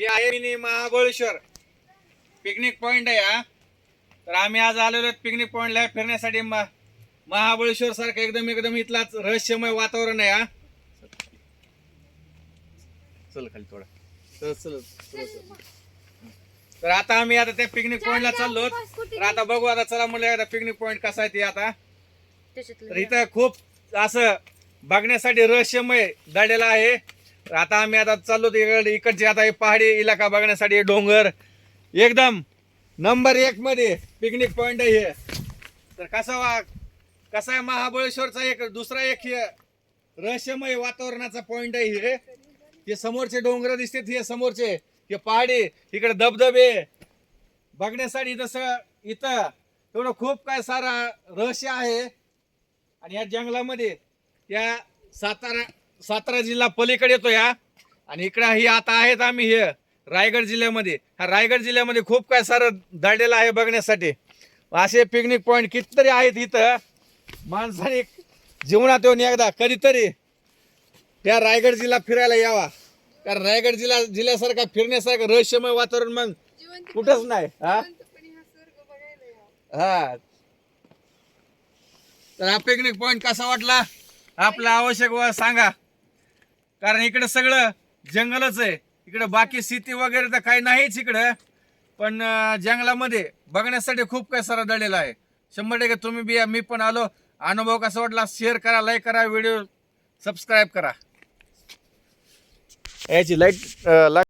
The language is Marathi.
हे आहे मिनी महाबळेश्वर. पिकनिक पॉइंट आहे हा. तर आम्ही आज आलेलो पिकनिक पॉइंटला फिरण्यासाठी म- महाबळेश्वर सारखं एकदम एकदम इथलाच रहस्यमय वातावरण आहे हा. चल खाली थोडा. चल चल चल, चल. तर आता आम्ही आता त्या पिकनिक पॉइंटला चाललो तर आता बघू आता चला म्हणलं आता पिकनिक पॉइंट कसा आहे ते आता. तर इथं खूप असं बघण्यासाठी रहस्यमय दडलेला आहे. तर आता आम्ही आता चाललो इकडे. इकडचे आता हे पहाडी इलाका बघण्यासाठी हे डोंगर. एकदम नंबर एक मध्ये पिकनिक पॉइंट आहे हे. तर कसा वा कसा आहे महाबळेश्वरचा एक दुसरा एक हे रहस्यमय वातावरणाचा पॉइंट आहे हे. हे समोरचे डोंगर दिसतात हे समोरचे. हे पहाडी इकडे धबधबे. बघण्यासाठी तसं इथं एवढं खूप काय सारा रहस्य आहे. आणि या जंगलामध्ये या सातारा सातारा जिल्हा पलीकडे येतो या आणि इकडं ही आता आहेत आम्ही हे रायगड जिल्ह्यामध्ये. हा रायगड जिल्ह्यामध्ये खूप काय सारं दडलेलं आहे बघण्यासाठी. असे पिकनिक पॉईंट कितीतरी आहेत इथं. माणसाने जीवनात येऊन एकदा कधीतरी त्या रायगड जिल्हा फिरायला यावा. कारण रायगड जिल्हा जिल्ह्यासारखा फिरण्यासारखं रहस्यमय वातावरण मग कुठंच नाही हा. हा तर हा पिकनिक पॉइंट कसा वाटला? आपला आवश्यक व सांगा. कारण इकडे सगळं जंगलच आहे. इकडे बाकी शेती वगैरे तर काही नाहीच इकडं. पण जंगलामध्ये बघण्यासाठी खूप काही सारा दडलेला आहे. शंभर टक्के तुम्ही बी या, मी पण आलो. अनुभव कसा वाटला शेअर करा लाईक करा व्हिडिओ सबस्क्राईब करा. याची लाइट लाइट